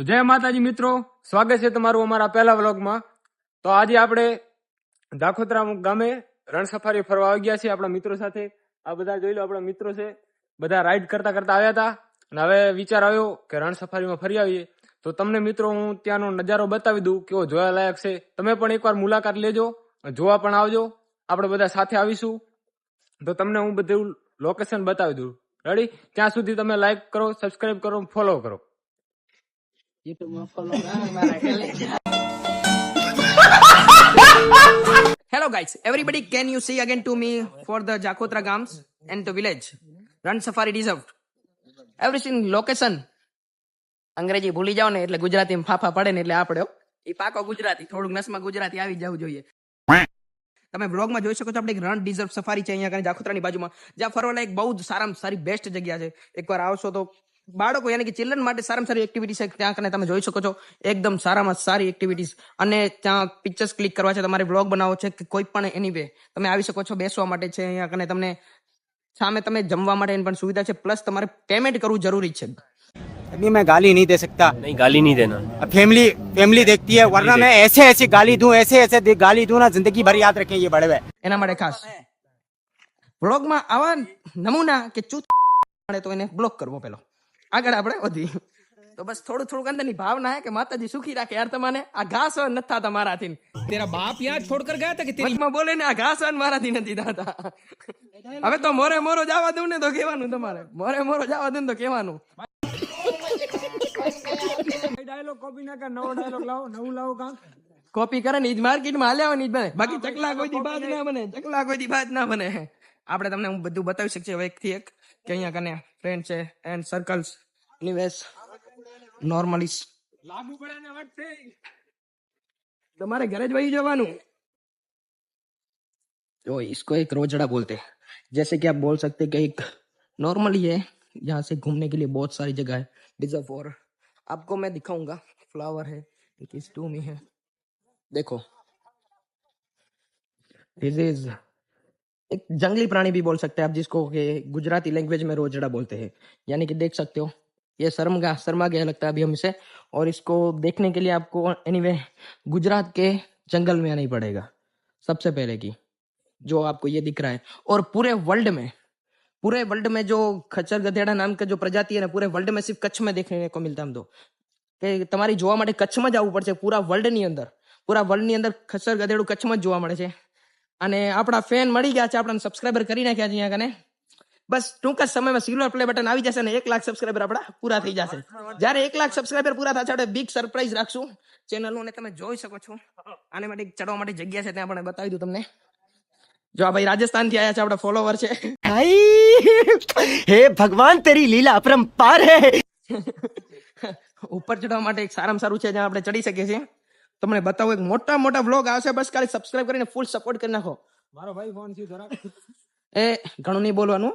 તો જય માતાજી મિત્રો, સ્વાગત છે તમારું અમારા પહેલા વ્લોગમાં. તો આજે આપણે દાખોત્રા ગામે રણ સફારી ફરવા આવી ગયા છીએ આપણા મિત્રો સાથે. આ બધા જોઈ લો, આપણા મિત્રો છે. બધા રાઈડ કરતા કરતા આવ્યા હતા. અને હવે વિચાર આવ્યો કે રણ સફારીમાં ફરી આવીએ. તો તમને મિત્રો, હું ત્યાંનો નજારો બતાવી દઉં કેવો જોવાલાયક છે. તમે પણ એકવાર મુલાકાત લેજો, જોવા પણ આવજો. આપણે બધા સાથે આવીશું. તો તમને હું બધું લોકેશન બતાવી દઉં. રેડી ત્યાં સુધી તમે લાઈક કરો સબસ્ક્રાઈબ કરો ફોલો કરો. Hello guys, everybody can you see again to me for the Jakotra Gams and the village? Run Safari deserved. Everything location. અંગ્રેજી ભૂલી જાવ ને એટલે ગુજરાતી ફાફા પડે ને એટલે આપણે એ પાકો ગુજરાતી થોડુંક નસમાં ગુજરાતી આવી જવું જોઈએ તમે બ્લોગમાં જોઈ શકો છો આપણે એક રણ ડિઝર્વ સફારી છે અહીંયા જાખોત્રાની બાજુમાં જ્યાં ફરવાના એક બહુ જ સારામાં સારી બેસ્ટ જગ્યા છે એકવાર આવશો તો બાળકો યાની કે ચિલ્ડ્રન માટે સારામાં સારી એક્ટિવિટી છે ત્યાં કને તમે જોઈ શકો છો એકદમ સારામાં સારી એક્ટિવિટીઝ અને ત્યાં પિક્ચર્સ ક્લિક કરવા છે તમારે બ્લોગ બનાવવો છે કે કોઈ પણ એની વે તમે આવી શકો છો બેસવા માટે છે અહીંયા કને તમને સામે તમે જમવા માટેની પણ સુવિધા છે પ્લસ તમારે પેમેન્ટ કરવું જરૂરી છે अभी मैं गाली नहीं दे सकता नहीं गाली नहीं देना अब फैमिली फैमिली देखती है वरना मैं ऐसे ऐसे गाली दूं ऐसे ऐसे दे- गाली दूं ना जिंदगी भर याद रखें ये बड़े हुए એના માટે ખાસ બ્લોગમાં આવા નમૂના કે ચૂત મળે તો એને બ્લોક કરવો પેલો આગળ આપણે વધી. તો બસ થોડું થોડું અંદરની ભાવના કે માતાજી સુખી રાખે. યાર તમને આ ઘાસ નથી થતા મારાથી. તેરા બાપ યાર છોડ કર ગયા કે તેરી માં બોલે ને આ ઘાસ વાન મારાથી નથી થતા. હવે તો મોરે મોરો જવા દઉં ને તો કહેવાનું તમારે. મોરે મોરો જવા દઉં ને તો કહેવાનું. ડાયલોગ કોપી ના કર નવો ડાયલોગ લાવો નવું લાવો કાં? કોપી કરે ને ઈજ માર્કેટમાં હાલ્યા હોય ને બાકી ચકલા કોઈ દી બાદ ના બને ચકલા કોઈ દી બાદ ના બને. આપણે તમને હું બધું બતાવી શકીએ હવે એકથી એક કે અહીંયા કને ફ્રેન્ડ છે એન્ડ સર્કલ્સ નિવેશ નોર્મલી લાગુ પડે ને વટશે તમારે ઘરે જ વહી જવાનું तो इसको एक रोजड़ा बोलते हैं जैसे कि आप बोल सकते हैं कि एक नॉर्मली है यहाँ से घूमने के लिए बहुत सारी जगह है डिजर्व और आपको मैं दिखाऊंगा फ्लावर है एक इस टू में है देखो दिस इज एक जंगली प्राणी भी बोल सकते हैं आप जिसको कि गुजराती लैंग्वेज में रोजड़ा बोलते हैं यानी कि देख सकते हो ये शर्मा शर्मा गया लगता है अभी हम इसे और इसको देखने के लिए आपको एनीवे गुजरात के जंगल में आना ही पड़ेगा सबसे पहले की जो आपको ये दिख रहा है और पूरे वर्ल्ड में पूरे वर्ल्ड में जो खच्चर गधेड़ा नाम का जो प्रजाति है ना पूरे वर्ल्ड में सिर्फ कच्छ में देखने को मिलता है हम तो કે તમારી જોવા માટે કચ્છમાં જવું પડશે પૂરા વર્લ્ડની અંદર પૂરા વર્લ્ડની અંદર ખચ્ચર ગધેડું કચ્છમાં જ જોવા મળે છે અને આપણા ફેન મળી ગયા છે આપણને સબસ્ક્રાઈબર કરી નાખ્યા છે અહીંયા કને. બસ ટૂંક જ સમયમાં સિલ્વર પ્લે બટન આવી જશે અને એક લાખ સબસ્ક્રાઈબર આપણા પૂરા થઈ જશે. જ્યારે એક લાખ સબસ્ક્રાઈબર પૂરા થશે આપણે બિગ સરપ્રાઈઝ રાખશું. ચેનલોને તમે જોઈ શકો છો. આને માટે ચડવા માટે જગ્યા છે ત્યાં આપણે બતાવી દઉં તમને. જો આ ભાઈ રાજસ્થાનથી આયા છે આપણા ફોલોવર છે. ભાઈ હે ભગવાન તેરી લીલા અપરંપાર હે. ઉપર ચડવા માટે એક સારામાં સારું છે જ્યાં આપણે ચડી શકીએ છીએ. તમને બતાવું એક મોટા મોટા વ્લોગ આવશે બસ ખાલી સબસ્ક્રાઇબ કરીને ફૂલ સપોર્ટ કરી નાખો. મારો ભાઈ ફોન છે જરાક. એ ઘણું નહીં બોલવાનું.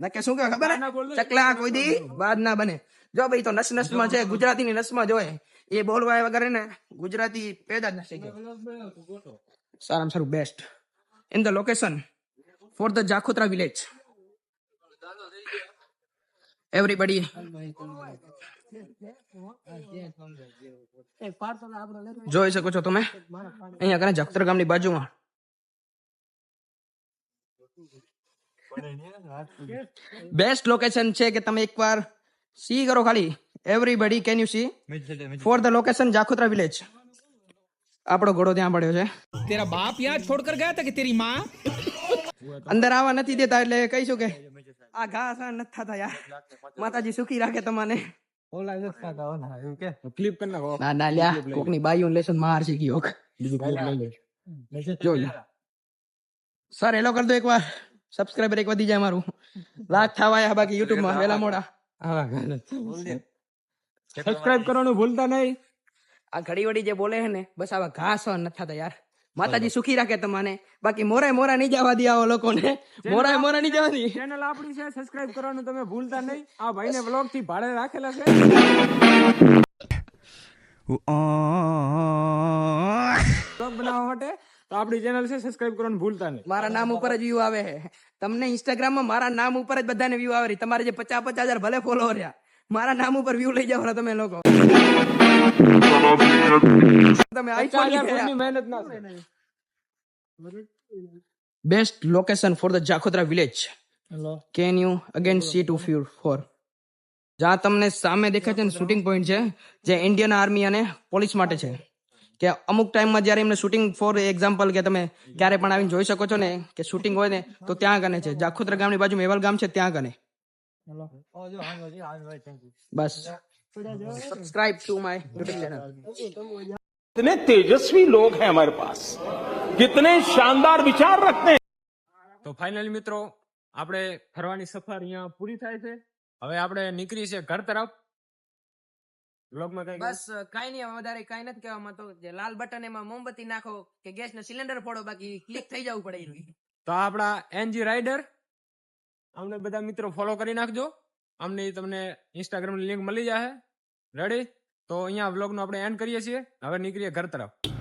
ના કે શું કે ખબર? ચકલા કોઈ દી. બાદ ના બને. જો ભાઈ તો નસ નસમાં છે ગુજરાતી ની નસમાં જોય એ બોલવા વગર ને ગુજરાતી પેદા જ નથી સારામાં સારું best in the location for the Jakhotra village everybody જોઈ શકો છો તમે. અહીંયા કને જખતર ગામની બાજુમાં. બેસ્ટ લોકેશન છે કે તમે એકવાર સી કરો ખાલી. Everybody can you see for the location Jakhotra village આપણો ઘોડો ત્યાં પડ્યો છે. તેરા બાપ યાદ છોડ કર ગયા હતા કે તેરી માં? અંદર આવા નથી દેતા એટલે કહીશું કે આ ઘા નથી થતા યાર. માતાજી સુખી રાખે તમને. ફ્લિપ કરી નાખો ના ના લ્યા કોકની બાઈઓને લેશન માર શીખ્યો જો સર એલો કર દો એકવાર સબસ્ક્રાઇબર એક વધી જાય મારું લાખ થવા આયા બાકી યુટ્યુબમાં વેલા મોડા સબસ્ક્રાઇબ કરવાનું ભૂલતા નહીં આ ઘડી વડી જે બોલે છે ને બસ આવા ઘાસ નથી થતા યાર માતાજી સુખી રાખે તમને. બાકી મોરે મોરા નહીં જવા દે આવો લોકોને. મોરા મોરા નહીં જવા દે. ચેનલ આપણી છે સબસ્ક્રાઇબ કરવાનું તમે ભૂલતા નહીં. આ ભાઈને વ્લોગથી ભાડે રાખેલા છે. બ્લોગ બનાવવા માટે તો આપણી ચેનલ છે સબસ્ક્રાઇબ કરવાનું ભૂલતા નહીં. મારા નામ ઉપર જ વ્યૂ આવે છે. તમને ઇન્સ્ટાગ્રામમાં મારા નામ ઉપર જ બધાને વ્યૂ આવે તમારે જે પચાસ પચાસ હજાર ભલે ફોલો રહ્યા મારા નામ ઉપર વ્યૂ લઈ જાવ તમે લોકો. તમે આઈફોન મહેનત ના best location for the Jakhotra village can you again see to fewer for જ્યાં તમને સામે દેખાય છે ને શૂટિંગ પોઈન્ટ છે જે ઇન્ડિયન આર્મી અને પોલીસ માટે છે. કે અમુક ટાઈમમાં જ્યારે એમને શૂટિંગ ફોર એક્ઝામ્પલ કે તમે ક્યારે પણ આવીને જોઈ શકો છો ને કે શૂટિંગ હોય ને તો ત્યાં ગને છે. જાખોત્રા ગામની બાજુ મેવાલ ગામ છે ત્યાં ગને બસ. Subscribe to my YouTube channel कितने तेजस्वी लोग हैं हमारे पास कितने शानदार विचार रखते हैं તો ફાઇનલી મિત્રો આપણે ફરવાની સફર અહીંયા પૂરી થાય છે હવે આપણે નીકળી છે ઘર તરફ બ્લોગમાં કઈ બસ કઈ નહીં હવે વધારે કઈ નથી કહેવામાં તો જે લાલ બટન એમાં મોમબત્તી નાખો કે ગેસ નો સિલિન્ડર ફોડો બાકી ક્લિક થઈ જવું પડે એનું. તો આપણા એનજી રાઇડર અમને બધા મિત્રો ફોલો કરી નાખજો અમને તમને ઇન્સ્ટાગ્રામની લિંક મળી જશે રેડી તો અહીંયા વ્લોગ આપણે એન્ડ કરીએ છીએ. હવે નીકળીએ ઘર તરફ.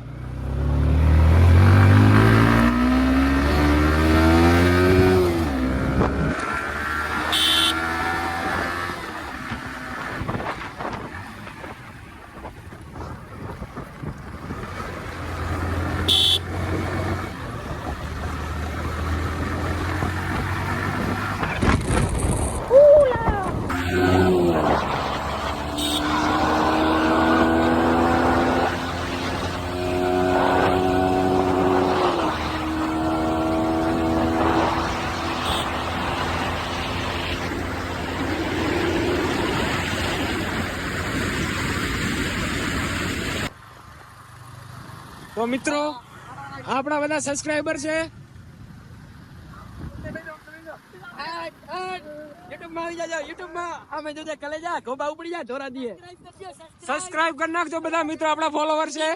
તો મિત્રો આપણા બધા સબસ્ક્રાઈબર છે. યુટ્યુબમાં આવી જાજો અમે જોજે કલે જા ગોબા ઉપડી જા ધોરા દીએ. સબસ્ક્રાઇબ કરી નાખજો બધા મિત્રો આપણા ફોલોવર છે.